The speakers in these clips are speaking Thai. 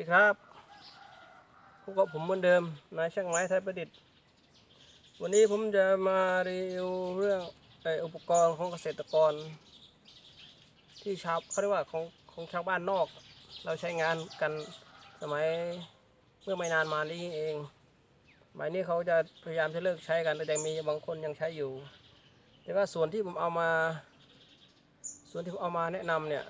ดีครับพบกับผมเหมือนเดิมนายช่างไม้ไทยประดิษฐ์ วันนี้ผมจะมารีวิวเรื่องออุปกรณ์ของเกษตรกร ที่ชาวเขาเรียกว่าของของชาวบ้านนอก เราใช้งานกันสมัยเมื่อไม่นานมานี้เองสมัยนี้เขาจะพยายามจะเลิกใช้กันแต่ยังมีบางคนยังใช้อยู่ แต่ว่าส่วนที่ผมเอามา ส่วนที่ผมเอามาแนะนำเนี่ย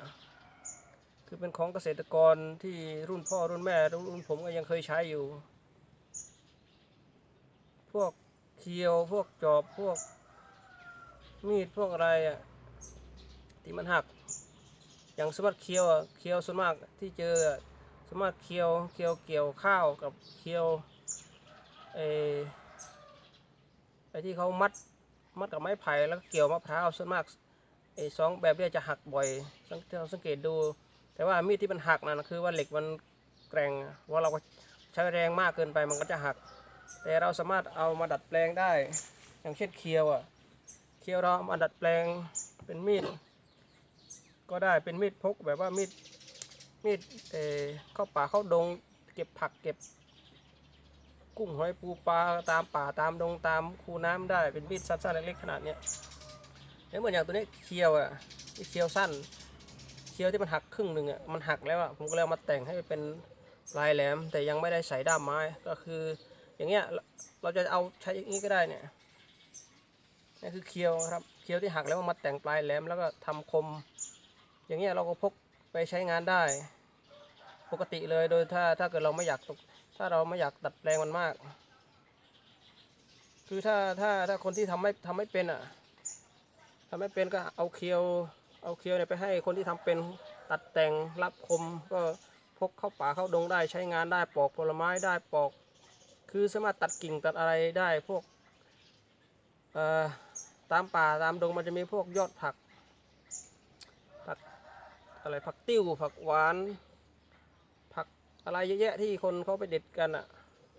คือเป็นของเกษตรกรที่รุ่นพ่อรุ่นแม่รุ่นผมก็ยังเคยใช้อยู่ พวกเคียวพวกจอบพวกมีดพวกอะไรอะที่มันหัก อย่างสมมติเคียวอะเคียวส่วนมากที่เจอสวนมากเคียวเคียวเกี่ยวข้าวกับเคียวไอไอที่เขามัดมัดกับไม้ไผ่แล้วก็เกี่ยวมะพร้าวส่วนมากไอสองแบบนี้จะหักบ่อยเราสังเกตดู แต่ว่ามีดที่มันหักนั่นคือว่าเหล็กมันแกร่งว่าเราก็ใช้แรงมากเกินไปมันก็จะหัก แต่เราสามารถเอามาดัดแปลงได้ อย่างเช่นเคียวอะเคียวเราเอามาดัดแปลงเป็นมีด ก็ได้เป็นมีดพกแบบว่ามีดมีดเออเข้าป่าเข้าดง เก็บผักเก็บ กุ้งหอยปูปลาตามป่าตามดงตามคูน้ำได้เป็นมีดสั้นๆเล็กๆขนาดเนี้ยแล้วเหมือนอย่างตัวนี้เคียวอะที่เคียวสั้น คียวที่มันหักครึ่งหนึ่งอะมันหักแล้วอะผมก็เลยเอามาแต่งให้เป็นลายแหลม แต่ยังไม่ได้ใส่ด้ามไม้ก็คือ อย่างเงี้ยเราจะเอาใช้อย่างนี้ก็ได้เนี่ยนี่คือเคียวครับเคียวที่หักแล้วมาแต่งปลายแหลมแล้วก็ทำคม อย่างเงี้ยเราก็พกไปใช้งานได้ ปกติเลยโดยถ้าถ้าเกิดเราไม่อยากตกถ้าเราไม่อยากดัดแปลงมันมาก คือถ้าถ้าถ้าคนที่ทำไม่ทำไม่เป็นอะทำไม่เป็นก็เอาเคียว เอาเคียวเนี่ยไปให้คนที่ทำเป็นตัดแต่งรับคมก็พกเข้าป่าเข้าดงได้ใช้งานได้ปอกผลไม้ได้ปอก คือสามารถตัดกิ่งตัดอะไรได้พวกเอ่อตามป่าตามดงมันจะมีพวกยอดผักผักอะไรผักติ้วผักหวาน ผักอะไรเยอะแยะที่คนเขาไปเด็ดกันอะ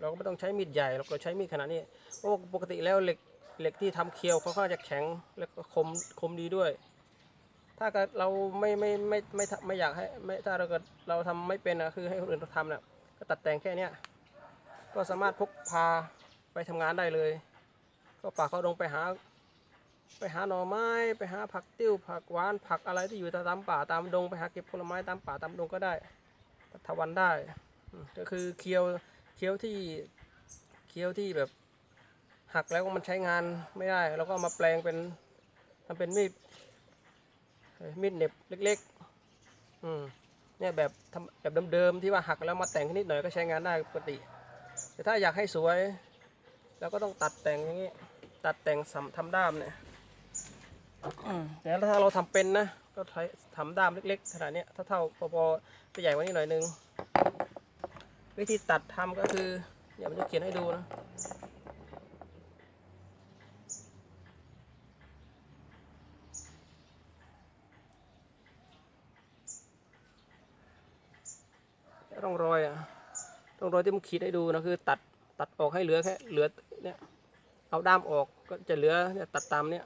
เราก็ไม่ต้องใช้มีดใหญ่เราก็ใช้มีดขนาดนี้เพราะว่าปกติแล้วเหล็กเหล็กที่ทำเคียวเขาก็จะแข็งแล้วก็คมคมดีด้วย ถ้าเกิดเราไม่ไม่ไม่ไม่ไม่ไม่อยากให้ไม่ถ้าเราเกิดเราทำไม่เป็นอะคือให้คนอื่นเขาทำน่ะก็ตัดแต่งแค่เนี้ยก็สามารถพกพาไปทำงานได้เลย ก็ป่าเขาดงไปหา ไปหาหน่อไม้ไปหาผักติ้ว ผักหวานผักอะไรที่อยู่ตามป่าตามดง ไปหาเก็บผลไม้ตามป่าตามดงก็ได้ทวันได้ ก็คือเคี้ยวเคี้ยวที่เคี้ยวที่แบบหักแล้วมันใช้งานไม่ได้เราก็มาแปลงเป็นทำเป็นมีด มีดเหน็บเล็กๆอืมเนี่ยแบบทำแบบเดิมๆที่ว่าหักแล้วมาแต่งนิดหน่อยก็ใช้งานได้ปกติ แต่ถ้าอยากให้สวยเราก็ต้องตัดแต่งอย่างนี้ตัดแต่งสำทำด้ามเนี่ยอืมแต่ถ้าเราทำเป็นนะก็ใช้ทำด้ามเล็กๆขนาดเนี้ยถ้าเท่าพอๆจะใหญ่กว่านี้หน่อยนึงวิธีตัดทำก็คือเดี๋ยวผมจะเขียนให้ดูนะ ร่องรอยอะร่องรอยที่ผมขีดให้ดูนะคือ ตัดตัดออกให้เหลือแค่เหลือเนี่ยเอาด้ามออกก็จะเหลือเนี่ยตัดตามเนี่ย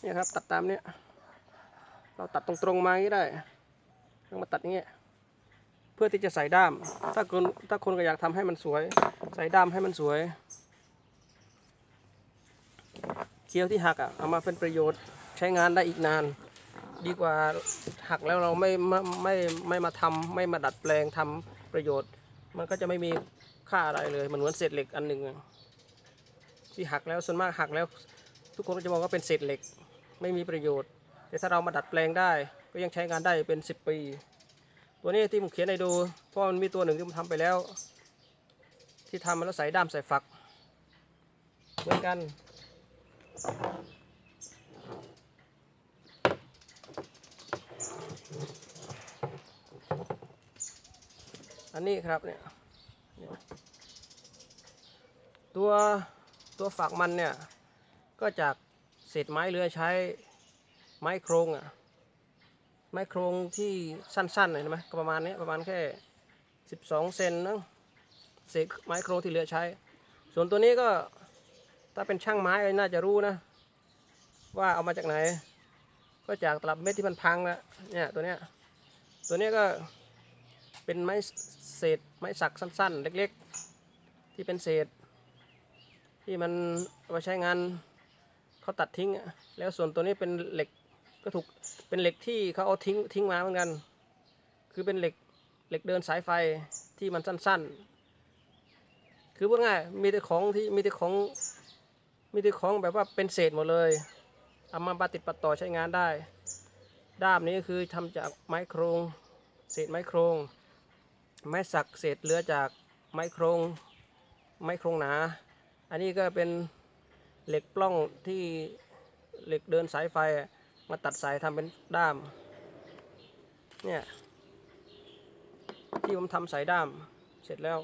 เนี่ยครับตัดตามเนี่ยเราตัดตรงๆมาอย่างนี้ได้ต้องมาตัดอย่างเงี้ยเพื่อที่จะใส่ด้าม ถ้าคนถ้าคนก็อยากทำให้มันสวย ใส่ด้ามให้มันสวยเคี้ยวที่หักอะเอามาเป็นประโยชน์ใช้งานได้อีกนาน ดีกว่าหักแล้วเราไม่ไม่ไม่ไม่มาทำไม่มาดัดแปลงทำประโยชน์ มันก็จะไม่มีค่าอะไรเลยมันเหมือนเศษเหล็กอันหนึ่งที่หักแล้วส่วนมากหักแล้ว ทุกคนก็จะมองว่าเป็นเศษเหล็ก ไม่มีประโยชน์ แต่ถ้าเรามาดัดแปลงได้ ก็ยังใช้งานได้เป็น 10 ปี ตัวนี้ที่ผมเขียนให้ดูเพราะมันมีตัวหนึ่งที่ผมทำไปแล้ว ที่ทำมาแล้วใส่ด้ามใส่ฝัก เหมือนกัน อันนี้ครับเนี่ยตัวตัวฝักมันเนี่ย ก็จากเศษไม้เรือใช้ไม้โครงอะ่ะไม้โครงที่สั้นๆหน่อยไหมก็ประมาณนี้ประมาณแค่ 12 เซนนะเศษไม้โครงที่เหลือใช้ ส่วนตัวนี้ก็ถ้าเป็นช่างไม้น่าจะรู้นะ ว่าเอามาจากไหน ก็จากตลับเม็ดที่มันพังแล้วเนี่ยตัวเนี้ยตัวเนี้ยก็เป็นไม้ เศษไม้สักสั้น ๆ เล็กๆ ที่เป็นเศษ ที่มันเอาไปใช้งานเขาตัดทิ้ง แล้วส่วนตัวนี้เป็นเหล็กก็ถูกเป็นเหล็กที่เขาเอาทิ้งทิ้งมาเหมือนกัน คือเป็นเหล็กเหล็กเดินสายไฟที่มันสั้น ๆ คือพูดง่ายมีแต่ของที่มีแต่ของมีแต่ของแบบว่าเป็นเศษหมดเลยเอามาปฏิดปัดต่อใช้งานได้ ด้ามนี้คือทำจากไม้โครง เศษไม้โครง ไม้สักเศษเหลือจากไม้โครงไม้โครงหนา อันนี้ก็เป็นเหล็กปล้องที่เหล็กเดินสายไฟมาตัดสายทำเป็นด้าม เนี่ยที่ผมทำสายด้ามเสร็จแล้ว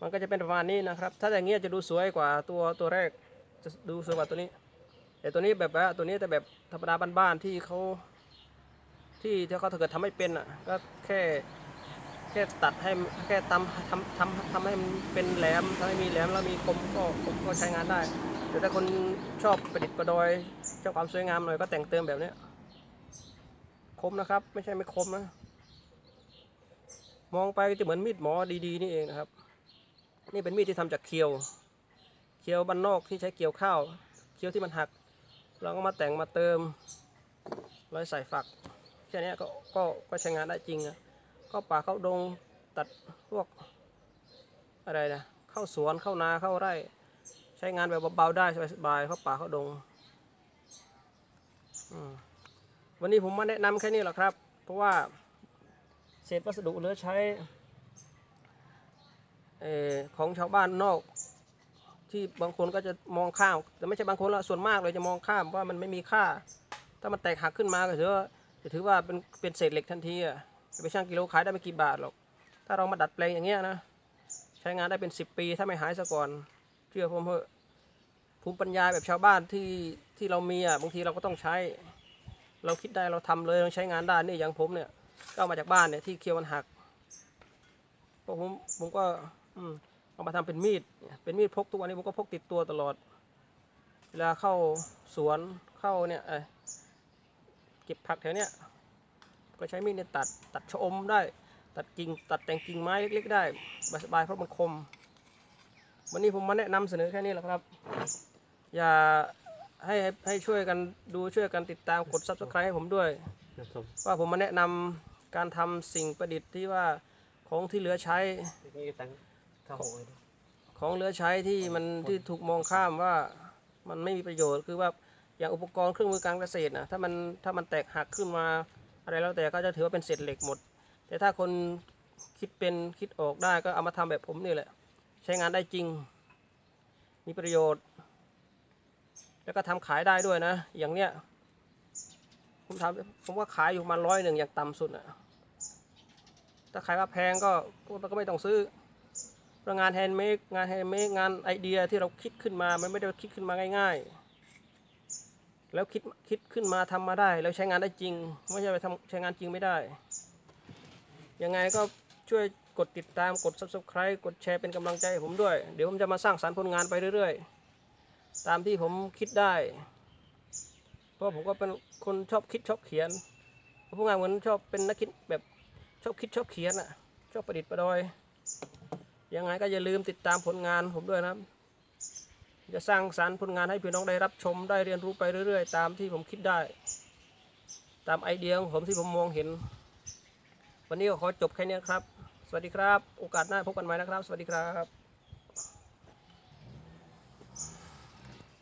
มันก็จะเป็นประมาณนี้นะครับ ถ้าอย่างเงี้ยจะดูสวยกว่าตัวตัวแรกจะดูสวยกว่าตัวนี้ แต่ตัวนี้แบบว่าตัวนี้แต่แบบธรรมดาบ้านๆที่เขาที่ที่เขาถ้าเกิดทำไม่เป็นอะก็แค่ แค่ตัดให้แค่ตำทำทำทำให้มันเป็นแหลมทำให้มีแหลมแล้วมีคมก็ก็ก็ใช้งานได้แต่ถ้าคนชอบประดิษฐ์ประดอยชอบความสวยงามหน่อยก็แต่งเติมแบบนี้คมนะครับ ไม่ใช่ไม่คมนะ มองไปจะเหมือนมีดหมอดีๆนี่เองนะครับ นี่เป็นมีดที่ทำจากเคียว เคียวบ้านนอกที่ใช้เกี่ยวข้าว เคียวที่มันหัก เราก็มาแต่งมาเติมรอยใส่ฝักแค่นี้ก็ก็ก็ใช้งานได้จริงนะ ก็ป่าเข้าดงตัดพวกอะไรนะเข้าสวนเข้านาเข้าไร่ ใช้งานแบบเบาๆได้สบายๆเข้าป่าเข้าดงวันนี้ผมมาแนะนำแค่นี้แหละครับ เพราะว่าเศษวัสดุเหลือใช้ของชาวบ้านนอก ที่บางคนก็จะมองข้ามแต่ไม่ใช่บางคนละส่วนมากเลยจะมองข้ามว่ามันไม่มีค่า ถ้ามันแตกหักขึ้นมาก็ถือว่าจะถือว่าเป็นเป็นเศษเหล็กทันทีอะ ไปชั่งกิโลขายได้ไม่กี่บาทหรอก ถ้าเรามาดัดแปลงอย่างเงี้ยนะ ใช้งานได้เป็น10ปีถ้าไม่หายซะก่อน เชื่อผมเถอะ ภูมิปัญญาแบบชาวบ้านที่ที่เรามีอะ บางทีเราก็ต้องใช้ เราคิดได้เราทำเลยเราใช้งานได้ นี่อย่างผมเนี่ย ก็ามาจากบ้านเนี่ยที่เคียวมันหักพวกผมผมก็อืมเอามาทำเป็นมีด เป็นมีดพกทุกวันนี้ผมก็พกติดตัวตลอด เวลาเข้าสวนเข้าเนี่ยเอ่อเก็บผักแถวเนี้ย ก็ใช้มีดเนี่ยตัดตัดชะอมได้ ตัดกิ่งตัดแต่งกิ่งไม้เล็กๆ ได้สบายๆเพราะมันคม วันนี้ผมมาแนะนำเสนอแค่นี้แหละครับ อย่าให้ให้ให้ช่วยกันดูช่วยกันติดตามกด subscribe ให้ผมด้วยนะครับว่าผมมาแนะนำการทำสิ่งประดิษฐ์ที่ว่าของที่เหลือใช้นี่ตั้งเข้าห้องเลยของเหลือใช้ที่มันที่ถูกมองข้ามว่ามันไม่มีประโยชน์คือว่าอย่างอุปกรณ์เครื่องมือการเกษตรนะถ้ามันถ้ามันแตกหักขึ้นมา อะไรแล้วแต่ก็จะถือว่าเป็นเศษเหล็กหมด แต่ถ้าคนคิดเป็นคิดออกได้ก็เอามาทำแบบผมนี่แหละ ใช้งานได้จริง มีประโยชน์ แล้วก็ทำขายได้ด้วยนะ อย่างเนี้ยผมทำผมก็ขายอยู่มาร้อยหนึ่งอย่างต่ำสุดอะถ้าขายว่าแพงก็ก็ก็ไม่ต้องซื้อเพราะงานแฮนด์เมดงานแฮนด์เมดงานไอเดียที่เราคิดขึ้นมา มันไม่ได้คิดขึ้นมาง่าย ๆ แล้วคิดคิดขึ้นมาทำมาได้ แล้วใช้งานได้จริง ไม่ใช่ไปทำใช้งานจริงไม่ได้ ยังไงก็ช่วยกดติดตามกด subscribe กดแชร์เป็นกำลังใจผมด้วย เดี๋ยวผมจะมาสร้างสรรค์ผลงานไปเรื่อยๆ ตามที่ผมคิดได้ เพราะผมก็เป็นคนชอบคิดชอบเขียนพูดง่ายๆเหมือนชอบเป็นนักคิดแบบชอบคิดชอบเขียนอะชอบประดิษฐ์ประดอย ยังไงก็อย่าลืมติดตามผลงานผมด้วยนะครับ จะสร้างสรรค์ผลงานให้พี่น้องได้รับชมได้เรียนรู้ไปเรื่อย ๆ ตามที่ผมคิดได้ ตามไอเดียของผมที่ผมมองเห็น วันนี้ก็ขอจบแค่นี้ครับ สวัสดีครับ โอกาสหน้าพบกันใหม่นะครับ สวัสดีครับ